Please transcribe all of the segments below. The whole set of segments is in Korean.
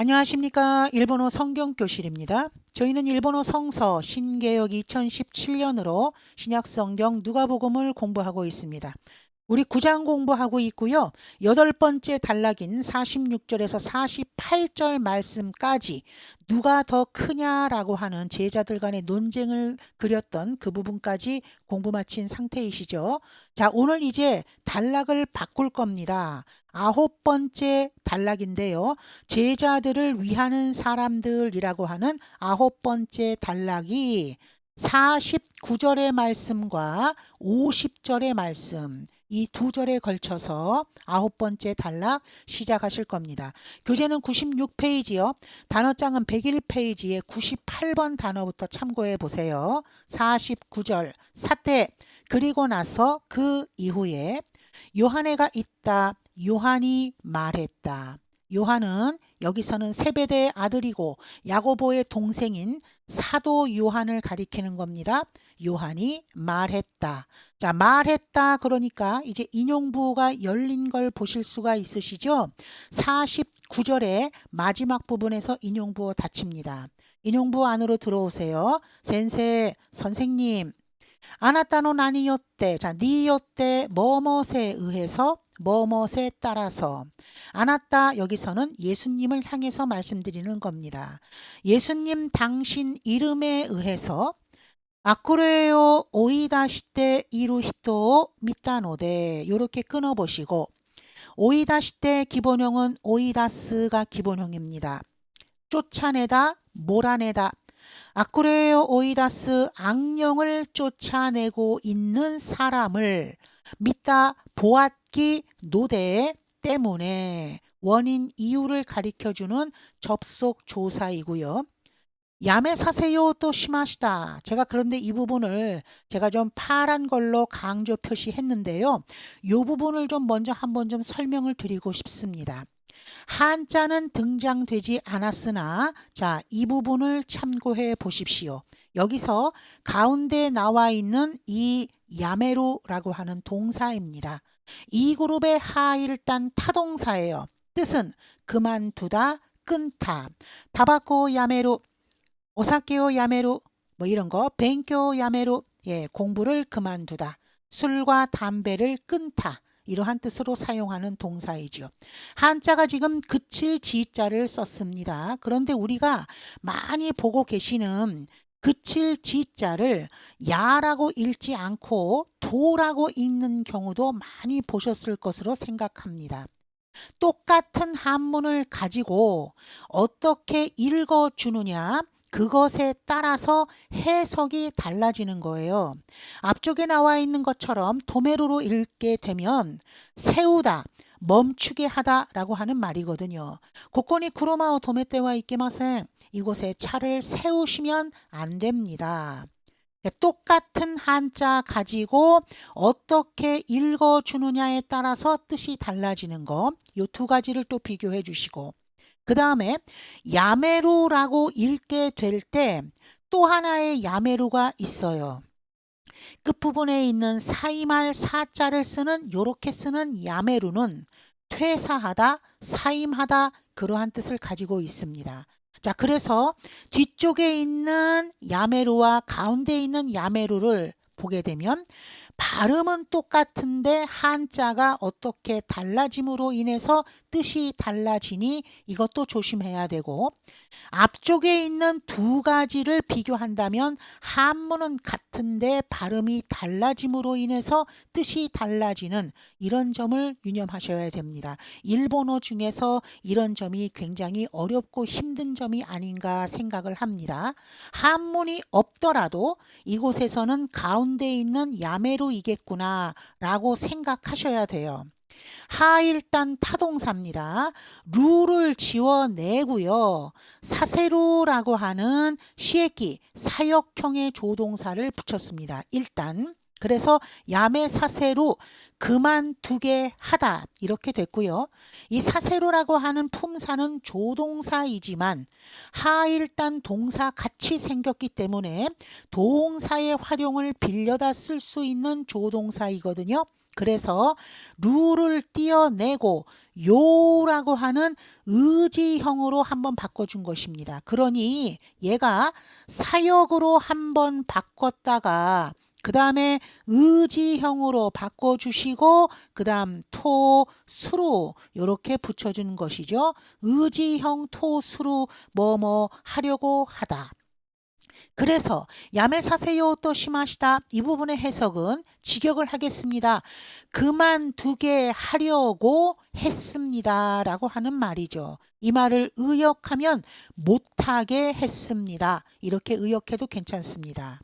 안녕하십니까. 일본어 성경교실입니다. 저희는 일본어 성서 신개역 2017년으로 신약성경 누가복음을 공부하고 있습니다. 우리 9장 공부하고 있고요. 여덟 번째 단락인 46절에서 48절 말씀까지 누가 더 크냐라고 하는 제자들 간의 논쟁을 그렸던 그 부분까지 공부 마친 상태이시죠. 자, 오늘 이제 단락을 바꿀 겁니다. 아홉 번째 단락인데요. 제자들을 위하는 사람들이라고 하는 아홉 번째 단락이 49절의 말씀과 50절의 말씀 이 두 절에 걸쳐서 아홉 번째 단락 시작하실 겁니다. 교재는 96페이지요. 단어장은 101페이지에 98번 단어부터 참고해 보세요. 49절 사태 그리고 나서 그 이후에 요한애가 있다. 요한이 말했다. 요한은 여기서는 세베대의 아들이고 야고보의 동생인 사도 요한을 가리키는 겁니다. 요한이 말했다. 자, 말했다 그러니까 이제 인용부가 열린 걸 보실 수가 있으시죠? 49절의 마지막 부분에서 인용부 닫힙니다. 인용부 안으로 들어오세요. 센세 선생님 아나타노 나니요 때 자 니요 때 뭐뭇에 의해서 뭐뭇에 따라서 아나타 여기서는 예수님을 향해서 말씀드리는 겁니다. 예수님 당신 이름에 의해서 아쿠레요 오이다시테 이루히토 미타노데 요렇게 끊어 보시고 오이다시테 기본형은 오이다스가 기본형입니다. 쫓아내다 몰아내다 아쿠레요 오이다스 악령을 쫓아내고 있는 사람을 믿다 보았기 노대 때문에 원인 이유를 가리켜 주는 접속 조사이고요. 야매 사세요 또 심하시다. 제가 그런데 이 부분을 제가 좀 파란 걸로 강조 표시했는데요. 이 부분을 좀 먼저 한번 좀 설명을 드리고 싶습니다. 한자는 등장되지 않았으나 자, 이 부분을 참고해 보십시오. 여기서 가운데 나와 있는 이 야메로라고 하는 동사입니다. 이 그룹의 하일단 타동사예요. 뜻은 그만두다, 끊다. 타바코 야메로, 오사케오 야메로 뭐 이런 거, 뱅교 야메로 예, 공부를 그만두다. 술과 담배를 끊다. 이러한 뜻으로 사용하는 동사이죠. 한자가 지금 그칠 지자를 썼습니다. 그런데 우리가 많이 보고 계시는 그칠 지자를 야라고 읽지 않고 도라고 읽는 경우도 많이 보셨을 것으로 생각합니다. 똑같은 한문을 가지고 어떻게 읽어주느냐 그것에 따라서 해석이 달라지는 거예요. 앞쪽에 나와 있는 것처럼 도메로로 읽게 되면 세우다, 멈추게 하다라고 하는 말이거든요. 고코니 쿠로마오 도메테와 이케마센 이곳에 차를 세우시면 안 됩니다. 똑같은 한자 가지고 어떻게 읽어주느냐에 따라서 뜻이 달라지는 거, 이두 가지를 또 비교해 주시고, 그 다음에 야메루라고 읽게 될 때 또 하나의 야메루가 있어요. 끝부분에 있는 사임할 사자를 쓰는 요렇게 쓰는 야메루는 퇴사하다, 사임하다 그러한 뜻을 가지고 있습니다. 자, 그래서 뒤쪽에 있는 야메루와 가운데 있는 야메루를 보게 되면 발음은 똑같은데 한자가 어떻게 달라짐으로 인해서 뜻이 달라지니 이것도 조심해야 되고 앞쪽에 있는 두 가지를 비교한다면 한문은 같은데 발음이 달라짐으로 인해서 뜻이 달라지는 이런 점을 유념하셔야 됩니다. 일본어 중에서 이런 점이 굉장히 어렵고 힘든 점이 아닌가 생각을 합니다. 한문이 없더라도 이곳에서는 가운데 있는 야메로이겠구나 라고 생각하셔야 돼요. 하일단 타동사입니다. 루를 지워내고요. 사세로라고 하는 시에기 사역형의 조동사를 붙였습니다. 일단 그래서 야매 사세로 그만두게 하다 이렇게 됐고요. 이 사세로라고 하는 품사는 조동사이지만 하일단 동사 같이 생겼기 때문에 동사의 활용을 빌려다 쓸 수 있는 조동사이거든요. 그래서 루를 띄어내고 요라고 하는 의지형으로 한번 바꿔준 것입니다. 그러니 얘가 사역으로 한번 바꿨다가 그 다음에 의지형으로 바꿔주시고 그 다음 토, 수로 이렇게 붙여주는 것이죠. 의지형 토, 수로 뭐뭐 하려고 하다. 그래서 야매사세요 또 심하시다 이 부분의 해석은 직역을 하겠습니다. 그만두게 하려고 했습니다. 라고 하는 말이죠. 이 말을 의역하면 못하게 했습니다. 이렇게 의역해도 괜찮습니다.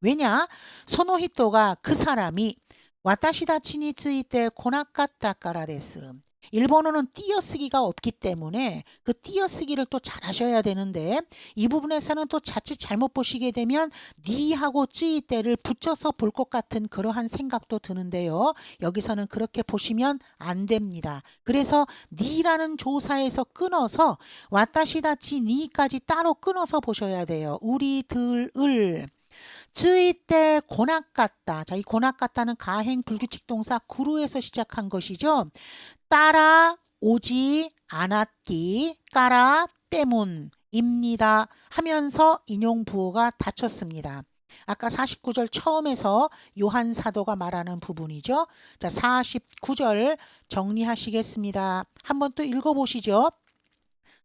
왜냐? 소노히토가 그 사람이 와타시다치니 츠이테 고나카타 까라 데스. 일본어는 띄어쓰기가 없기 때문에 그 띄어쓰기를 또 잘하셔야 되는데 이 부분에서는 또 자칫 잘못 보시게 되면 니하고 쯔이때를 붙여서 볼 것 같은 그러한 생각도 드는데요. 여기서는 그렇게 보시면 안 됩니다. 그래서 니라는 조사에서 끊어서 와타시다치 니까지 따로 끊어서 보셔야 돼요. 우리들을 쯔이 때 고낙 같다. 자, 이 고낙 같다는 가행 불규칙 동사 구루에서 시작한 것이죠. 따라 오지 않았기 까라 때문입니다. 하면서 인용 부호가 닫혔습니다. 아까 49절 처음에서 요한 사도가 말하는 부분이죠. 자, 49절 정리하시겠습니다. 한번 또 읽어보시죠.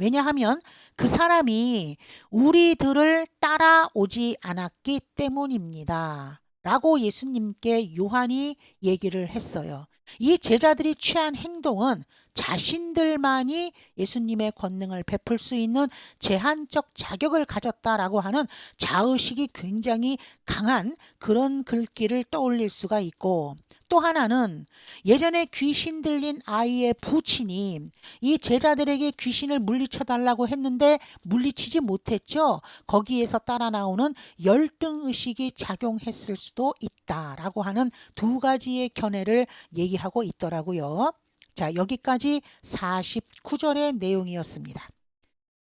왜냐하면 그 사람이 우리들을 따라오지 않았기 때문입니다. 라고 예수님께 요한이 얘기를 했어요. 이 제자들이 취한 행동은 자신들만이 예수님의 권능을 베풀 수 있는 제한적 자격을 가졌다라고 하는 자의식이 굉장히 강한 그런 글귀를 떠올릴 수가 있고 또 하나는 예전에 귀신 들린 아이의 부친이 이 제자들에게 귀신을 물리쳐 달라고 했는데 물리치지 못했죠. 거기에서 따라 나오는 열등 의식이 작용했을 수도 있다라고 하는 두 가지의 견해를 얘기하고 있더라고요. 자, 여기까지 49절의 내용이었습니다.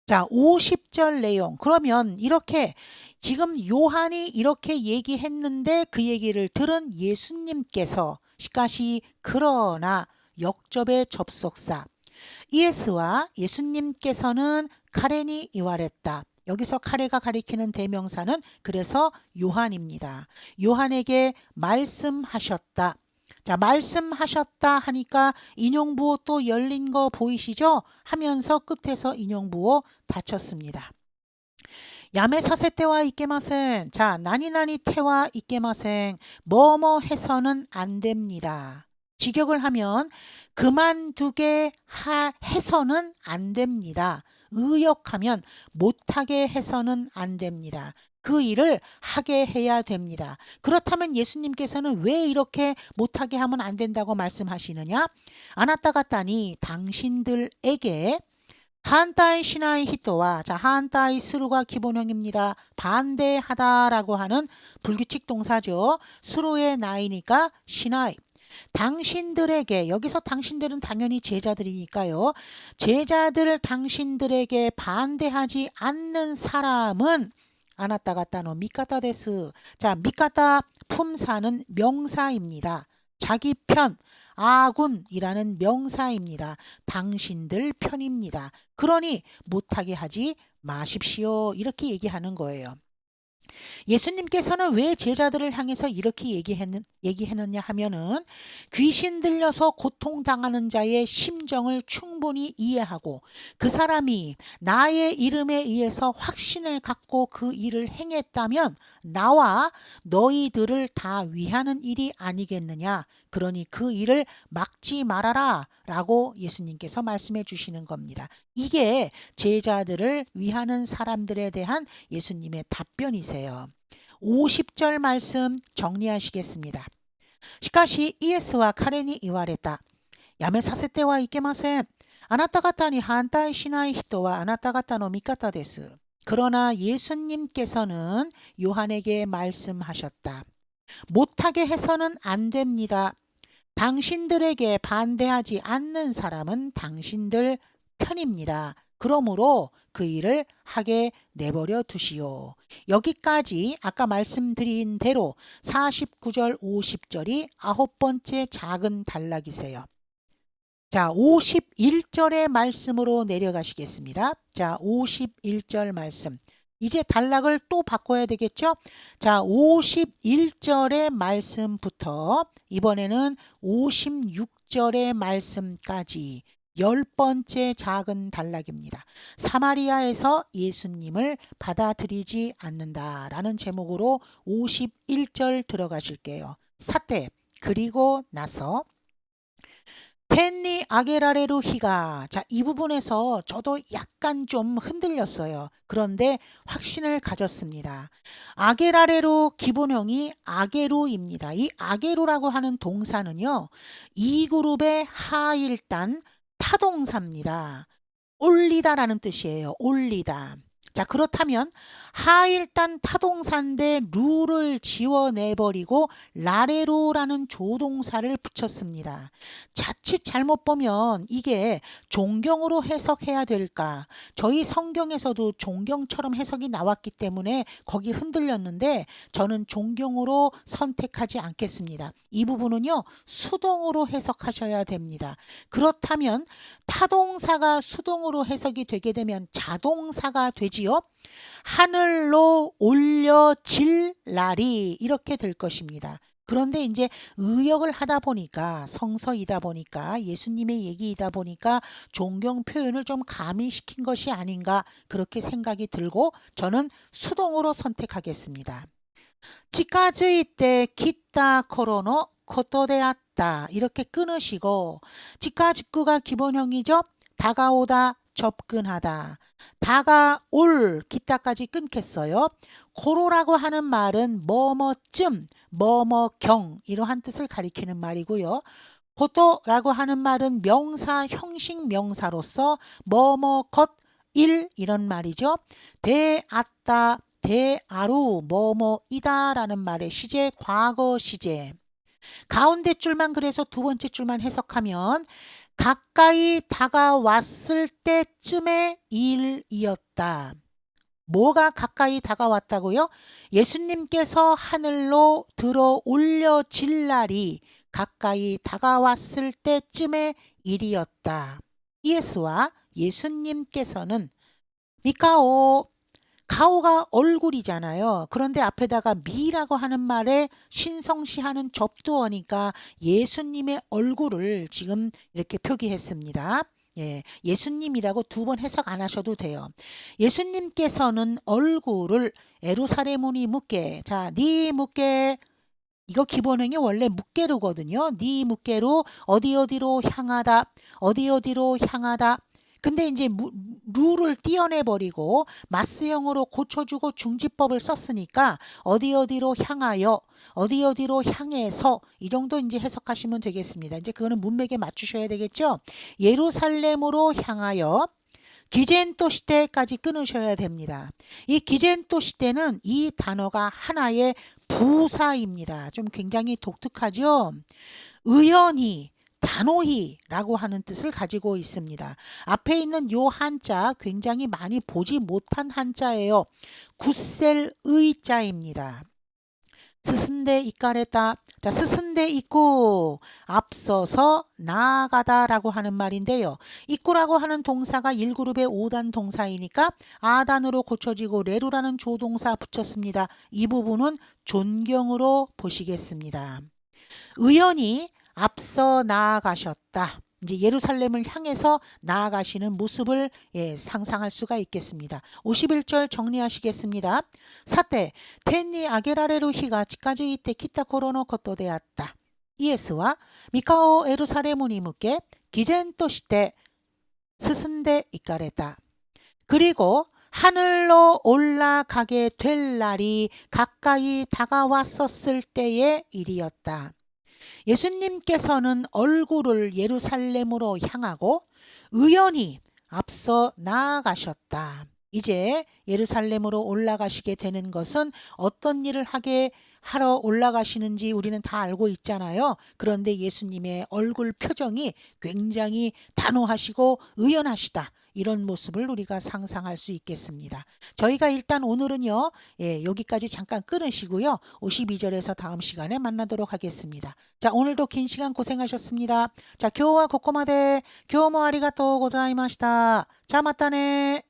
자, 50절 내용. 그러면 이렇게 지금 요한이 이렇게 얘기했는데 그 얘기를 들은 예수님께서 시카시 그러나 역접의 접속사 이에스와 예수님께서는 카레니 이와랬다. 여기서 카레가 가리키는 대명사는 그래서 요한입니다. 요한에게 말씀하셨다. 자, 말씀하셨다 하니까 인용부호 또 열린 거 보이시죠? 하면서 끝에서 인용부호 닫혔습니다. 야매 사세 때와 있게마생. 자, 나니나니 때와 있게마생. 뭐뭐 해서는 안 됩니다. 직역을 하면 그만두게 하, 해서는 안 됩니다. 의역하면 못하게 해서는 안 됩니다. 그 일을 하게 해야 됩니다. 그렇다면 예수님께서는 왜 이렇게 못하게 하면 안 된다고 말씀하시느냐? 아나타 가따니 당신들에게 한타이 시나이 히토와 자 한타이 스루가 기본형입니다. 반대하다라고 하는 불규칙 동사죠. 스루의 나이니까 시나이 당신들에게 여기서 당신들은 당연히 제자들이니까요. 제자들 당신들에게 반대하지 않는 사람은 아나타 가타노 미카타 데스. 자, 미카타 품사는 명사입니다. 자기 편, 아군이라는 명사입니다. 당신들 편입니다. 그러니 못하게 하지 마십시오. 이렇게 얘기하는 거예요. 예수님께서는 왜 제자들을 향해서 이렇게 얘기했느, 얘기했느냐 하면은 귀신 들려서 고통당하는 자의 심정을 충분히 이해하고 그 사람이 나의 이름에 의해서 확신을 갖고 그 일을 행했다면 나와 너희들을 다 위하는 일이 아니겠느냐. 그러니 그 일을 막지 말아라 라고 예수님께서 말씀해 주시는 겁니다. 이게 제자들을 위하는 사람들에 대한 예수님의 답변이세요. 50절 말씀 정리하시겠습니다. 시카시 이에스와 카레니 이와레다. 야메사세테와 이케마센. 아나타가타니 한타이 시나이 히토와 아나타가타노 미카타 데스. 그러나 예수님께서는 요한에게 말씀하셨다. 못하게 해서는 안 됩니다. 당신들에게 반대하지 않는 사람은 당신들 편입니다. 그러므로 그 일을 하게 내버려 두시오. 여기까지 아까 말씀드린 대로 49절 50절이 아홉 번째 작은 단락이세요. 자, 51절의 말씀으로 내려가시겠습니다. 자, 51절 말씀. 이제 단락을 또 바꿔야 되겠죠? 자, 51절의 말씀부터 이번에는 56절의 말씀까지 열 번째 작은 단락입니다. 사마리아에서 예수님을 받아들이지 않는다라는 제목으로 51절 들어가실게요. 사태 그리고 나서 텐니 아게라레루 히가 자 이 부분에서 저도 약간 좀 흔들렸어요. 그런데 확신을 가졌습니다. 아게라레로 기본형이 아게로입니다. 이 아게로라고 하는 동사는요. 이 그룹의 하일단 타동사입니다. 올리다라는 뜻이에요. 올리다. 자, 그렇다면 하일단 타동사인데 루를 지워내버리고 라레로라는 조동사를 붙였습니다. 자칫 잘못 보면 이게 존경으로 해석해야 될까? 저희 성경에서도 존경처럼 해석이 나왔기 때문에 거기 흔들렸는데 저는 존경으로 선택하지 않겠습니다. 이 부분은요, 수동으로 해석하셔야 됩니다. 그렇다면 타동사가 수동으로 해석이 되게 되면 자동사가 되지요. 하늘로 올려질 날이 이렇게 될 것입니다. 그런데 이제 의역을 하다 보니까 성서이다 보니까 예수님의 얘기이다 보니까 존경 표현을 좀 가미시킨 것이 아닌가 그렇게 생각이 들고 저는 수동으로 선택하겠습니다. 지까지 때 기타 코로노 코토데았다 이렇게 끊으시고 지까 직구가 기본형이죠. 다가오다 접근하다. 다가올 기타까지 끊겠어요. 고로라고 하는 말은 뭐뭐쯤, 뭐뭐경 이러한 뜻을 가리키는 말이고요. 고도라고 하는 말은 명사, 형식 명사로서 뭐뭐 것 일 이런 말이죠. 대았다, 대아루, 뭐뭐이다라는 말의 시제, 과거 시제. 가운데 줄만 그래서 두 번째 줄만 해석하면 가까이 다가왔을 때쯤의 일이었다. 뭐가 가까이 다가왔다고요? 예수님께서 하늘로 들어 올려질 날이 가까이 다가왔을 때쯤의 일이었다. 예수와 예수님께서는 미카오 가오가 얼굴이잖아요. 그런데 앞에다가 미라고 하는 말에 신성시하는 접두어니까 예수님의 얼굴을 지금 이렇게 표기했습니다. 예, 예수님이라고 두 번 해석 안 하셔도 돼요. 예수님께서는 얼굴을 에루사레문이 묻게, 자, 네 묻게, 이거 기본형이 원래 묻게로거든요. 네 묻게로 어디 어디로 향하다, 어디 어디로 향하다. 근데 이제 무, 루를 띄어내 버리고 마스형으로 고쳐주고 중지법을 썼으니까 어디 어디로 향하여 어디 어디로 향해서 이 정도 이제 해석하시면 되겠습니다. 이제 그거는 문맥에 맞추셔야 되겠죠. 예루살렘으로 향하여 기젠토 시대까지 끊으셔야 됩니다. 이 기젠토 시대는 이 단어가 하나의 부사입니다. 좀 굉장히 독특하죠. 의연히 단호히라고 하는 뜻을 가지고 있습니다. 앞에 있는 요 한자 굉장히 많이 보지 못한 한자예요. 굳셀 의 자입니다. 스승대 이까레다. 자, 스승대 있고 앞서서 나아가다라고 하는 말인데요. 있고라고 하는 동사가 1그룹의 5단 동사이니까 아단으로 고쳐지고 레루라는 조동사 붙였습니다. 이 부분은 존경으로 보시겠습니다. 의연히 앞서 나아가셨다. 이제 예루살렘을 향해서 나아가시는 모습을 예, 상상할 수가 있겠습니다. 51절 정리하시겠습니다. 사태 텐니 아게라레루 히가 지까지 이때 키타 코로노 것도 되었다. 이에스와 미카오 에루사레문이 묻게 기젠토 시대 스승대 이까레다. 그리고 하늘로 올라가게 될 날이 가까이 다가왔었을 때의 일이었다. 예수님께서는 얼굴을 예루살렘으로 향하고 의연히 앞서 나아가셨다. 이제 예루살렘으로 올라가시게 되는 것은 어떤 일을 하게 하러 올라가시는지 우리는 다 알고 있잖아요. 그런데 예수님의 얼굴 표정이 굉장히 단호하시고 의연하시다. 이런 모습을 우리가 상상할 수 있겠습니다. 저희가 일단 오늘은요, 예, 여기까지 잠깐 끊으시고요. 52절에서 다음 시간에 만나도록 하겠습니다. 자, 오늘도 긴 시간 고생하셨습니다. 자, 교와 고코마데, 교모 아리가또 고자이마시다. 자, 맞다네.